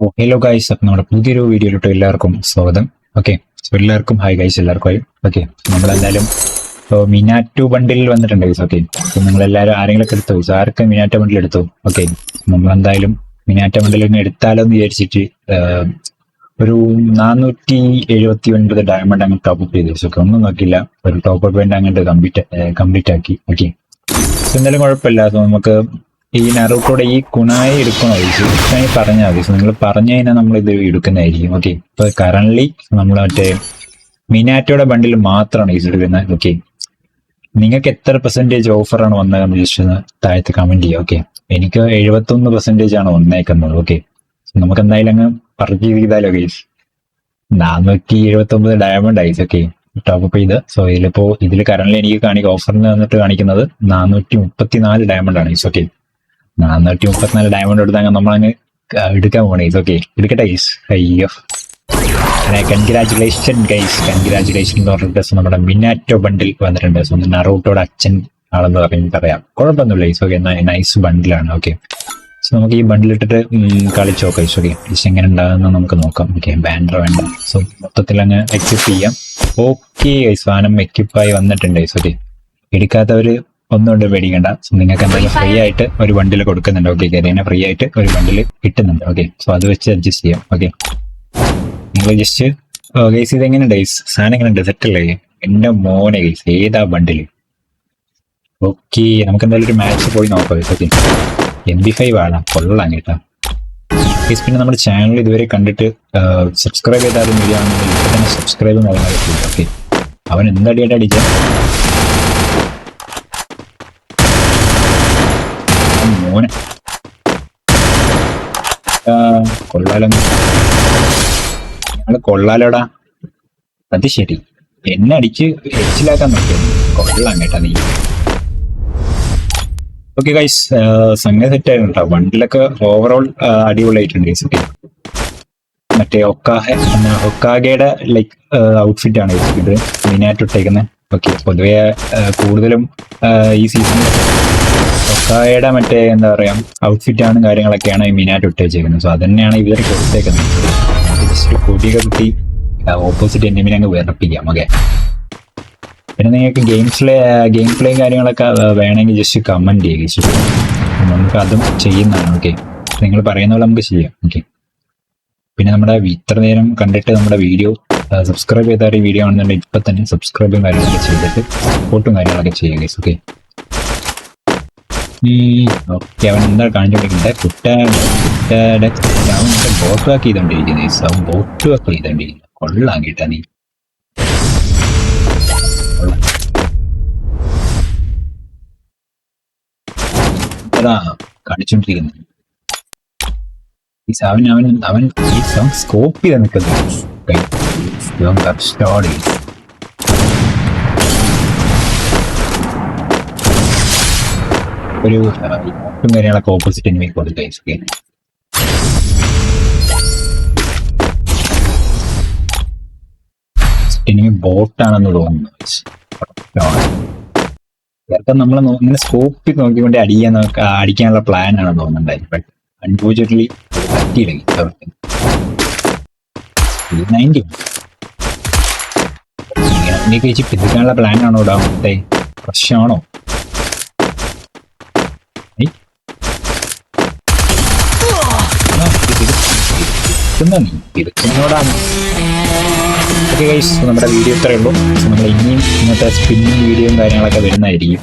അപ്പോൾ hello guys അപ്പം നമ്മുടെ പുതിയൊരു വീഡിയോയിലോട്ട് എല്ലാവർക്കും സ്വാഗതം. ഓക്കെ എല്ലാവർക്കും ഹായ് ഗൈസ് എല്ലാവർക്കും ഓക്കെ നമ്മളെന്തായാലും ഇപ്പോൾ മിനാറ്റു ബണ്ടിൽ വന്നിട്ടുണ്ട് ഗൈസ് ഓക്കെ അപ്പോൾ നിങ്ങളെല്ലാവരും ആരെങ്കിലും എടുത്തു? ഗൈസ് ആർക്കും മിനാറ്റ ബണ്ടിൽ എടുത്തു? ഓക്കെ നമ്മളെന്തായാലും മിനാറ്റ ബണ്ടിൽ ഒന്ന് എടുത്താലോ എന്ന് വിചാരിച്ചിട്ട് ഒരു നാനൂറ്റി എഴുപത്തി ഒൻപത് ഡയമണ്ട് അങ്ങ് ടോപ്പ് അപ്പ് ചെയ്തു ഓക്കെ ഒന്നും നോക്കില്ല ഒരു ടോപ്പ് അപ്പ് വേണ്ട അങ്ങോട്ട് കംപ്ലീറ്റ് കംപ്ലീറ്റ് ആക്കി. ഓക്കെ എന്തായാലും കുഴപ്പമില്ല. നമുക്ക് ഈ നറൂട്ടോടെ ഈ കുണായി എടുക്കണോ ചോദിച്ചു പറഞ്ഞാൽ മതി. നിങ്ങൾ പറഞ്ഞു കഴിഞ്ഞാൽ നമ്മൾ ഇത് എടുക്കുന്നതായിരിക്കും. ഓക്കെ ഇപ്പൊ കറന്റ് നമ്മൾ മറ്റേ മിനാറ്റോയുടെ ബണ്ടിൽ മാത്രമാണ് ഈസ് എടുക്കുന്നത്. ഓക്കെ നിങ്ങൾക്ക് എത്ര പെർസെന്റേജ് ഓഫറാണ് വന്നത് ജസ്റ്റ് ഒന്ന് താഴത്ത് കമന്റ് ചെയ്യുക ഓക്കെ എനിക്ക് എഴുപത്തൊന്ന് പെർസെന്റേജ് ആണ് വന്നേക്കുന്നത്. ഓക്കെ നമുക്ക് എന്തായാലും അങ്ങ് പർച്ചേസ് ചെയ്താലോ ഗൈസ് നാനൂറ്റി എഴുപത്തി ഒമ്പത് ഡയമണ്ട് ഐസ് ഓക്കെ ടോപ്പ് ചെയ്ത്. സോ ഇതിലിപ്പോ ഇതിൽ കറന്റ് എനിക്ക് കാണിക്കുക ഓഫറിന് വന്നിട്ട് കാണിക്കുന്നത് നാനൂറ്റി മുപ്പത്തിനാല് ഡയമണ്ട് ആണ് ഐസ് ഓക്കെ നാനൂറ്റി മുപ്പത്തിനാല് ഡയമണ്ട് എടുത്താൽ നമ്മളങ്ങ് ക- എടുക്കാൻ പോണേ ഇതൊക്കെ എടുക്കട്ടെ ഗൈസ് അയ്യോ കൺഗ്രാചുലേഷൻ ഗൈസ് കൺഗ്രാചുലേഷൻ എന്ന് പറഞ്ഞിട്ട് നമ്മുടെ മിനാറ്റോ ബണ്ടിൽ വന്നിട്ടുണ്ട്. സോ നറൂട്ടോടെ അച്ഛൻ ആണെന്ന് പറഞ്ഞ് പറയാം. കുഴപ്പമൊന്നുമില്ല ഗൈസ് ഓക്കെ നൈസ് ബണ്ടിലാണ് ഓക്കെ സോ നമുക്ക് ഈ ബണ്ടിലിട്ടിട്ട് കളിച്ചു നോക്കാം ഗൈസ് ഓക്കെ ഗൈസ് എങ്ങനെ ഉണ്ടാകുന്ന നമുക്ക് നോക്കാം. ഓക്കെ ബാൻഡർ വേണ്ട. സോ മൊത്തത്തിൽ അങ്ങ് എക്യൂപ്പ് ചെയ്യാം. ഓക്കെ ഗൈസ് സാധനം എക്യൂപ്പായി വന്നിട്ടുണ്ട് ഗൈസ് ഓക്കെ എടുക്കാത്തവര് ഒന്നുകൊണ്ട് പേടിക്കണ്ട. സോ നിങ്ങൾക്ക് എന്തായാലും ഫ്രീ ആയിട്ട് ഒരു ബണ്ടിൽ കൊടുക്കുന്നുണ്ട്. ഓക്കെ കരീന ഫ്രീ ആയിട്ട് ഒരു ബണ്ടിൽ കിട്ടുന്നുണ്ട്. ഓക്കെ സോ അത് വെച്ച് അഡ്ജസ്റ്റ് ചെയ്യാം. ഓക്കെ നിങ്ങൾ ജസ്റ്റ് ഗൈസ് ഇത് എങ്ങനെയുണ്ട് ഗൈസ് സാധനം എങ്ങനെയുണ്ട് ഡെസർട്ട് അല്ലേ? എന്റെ മോനെ ഗൈസ് ഏതാ ബണ്ടിൽ ഓക്കെ നമുക്ക് എന്തായാലും ഒരു മാച്ച് പോയി നോക്കാം guys okay M B five ആണ് കൊള്ളാം കേട്ടോ. ഗൈസ് പിന്നെ നമ്മുടെ ചാനൽ ഇതുവരെ കണ്ടിട്ട് സബ്സ്ക്രൈബ് ചെയ്താലും വീഡിയോ തന്നെ സബ്സ്ക്രൈബ് നടന്നാൽ ഓക്കെ അവൻ എന്തടിയായിട്ട് അടിച്ച? മോനെ. കൊള്ളാലോ ഞങ്ങൾ കൊള്ളാലോടാ. അത് ശരി. എന്നെ അടിച്ച് ഹെച്ചിലാക്കാൻ നോക്കിയത്. കൊള്ളാം കേട്ടാ നീ. ഓക്കെ ഗൈസ് സംഗതി സെറ്റ് ആയിരുന്നു കേട്ടോ വണ്ടിലൊക്കെ ഓവറോൾ അടിപൊളിയായിട്ടുണ്ട് ഗൈസ് മറ്റേ ഒക്കാഹ ഒക്കാഗയുടെ ലൈക്ക് ഔട്ട്ഫിറ്റ് ആണ് ഗൈസ് ഇത് മെയിനായിട്ട് ഇട്ടേക്കുന്നത് ഓക്കെ പൊതുവെ കൂടുതലും ഈ സീസണിൽ ഒക്കായയുടെ മറ്റേ എന്താ പറയാ ഔട്ട്ഫിറ്റാണ് കാര്യങ്ങളൊക്കെയാണ് മെയിനായിട്ട് ഇട്ടേച്ചേക്കുന്നത്. സോ അത് തന്നെയാണ് ഇവർ കൊടുത്തേക്കുന്നത് ജസ്റ്റ് കൂട്ടിയൊക്കെ കുട്ടി ഓപ്പോസിറ്റ് എനിമിനെ അങ്ങ് വിറപ്പിക്കാം ഓക്കെ പിന്നെ നിങ്ങൾക്ക് ഗെയിംസിലെ ഗെയിം പ്ലേ കാര്യങ്ങളൊക്കെ വേണമെങ്കിൽ ജസ്റ്റ് കമന്റ് ചെയ്യുക നമുക്ക് അതും ചെയ്യുന്നതാണ് ഓക്കെ നിങ്ങൾ പറയുന്ന പോലെ നമുക്ക് ചെയ്യാം ഓക്കെ പിന്നെ നമ്മുടെ ഇത്ര നേരം കണ്ടിട്ട് നമ്മുടെ വീഡിയോ സബ്സ്ക്രൈബ് ചെയ്താൽ ഈ വീഡിയോ ആണെന്നുണ്ടെങ്കിൽ ഇപ്പം തന്നെ സബ്സ്ക്രൈബും കാര്യങ്ങളൊക്കെ ചെയ്തിട്ട് സപ്പോർട്ടും കാര്യങ്ങളൊക്കെ ചെയ്യുക ഗൈസ് ഓക്കെ അവൻ എന്താ കാണിച്ചോണ്ടിരിക്കുന്നത് കുട്ടയുടെ കുട്ടാടെ അവൻ ബോട്ട് വാക്ക് ചെയ്തോണ്ടിരിക്കുന്നത് ഗൈസ് അവൻ ബോട്ട് വാക്ക് ചെയ്തോണ്ടിരിക്കുന്നു. കൊള്ളാം കേട്ടാ നീ കാണിച്ചോണ്ടിരിക്കുന്നത് അവൻ അവൻ അവൻ സ്കോപ്പ് ചെയ്ത് നിൽക്കുന്നത് സ്റ്റോറി ഒരു ഒട്ടും കാര്യങ്ങളൊക്കെ ഓപ്പോസിറ്റ് എനിമി കൊടുക്കുക ഓക്കെ എനിമി ബോട്ടാണെന്ന് തോന്നുന്നു നമ്മൾ ഇങ്ങനെ സ്കോപ്പിൽ നോക്കിക്കൊണ്ട് അടിക്കാൻ അടിക്കാനുള്ള പ്ലാൻ ആണെന്ന് തോന്നുന്നുണ്ടായി ബട്ട് അൺഫോർച്ചുനേറ്റ്ലി പറ്റിയില്ല നയന്റി ഇങ്ങനെ കഴിച്ച് പിടിക്കാനുള്ള പ്ലാൻ ആണോ ഇടാ മൊത്തേ പ്രശ്നമാണോ? നീ നമ്മുടെ വീഡിയോ ഇത്രയേ ഉള്ളൂ. നമ്മൾ ഇനിയും ഇന്നത്തെ സ്പിന്നിങ് വീഡിയോയും കാര്യങ്ങളൊക്കെ വരുന്നതായിരിക്കും.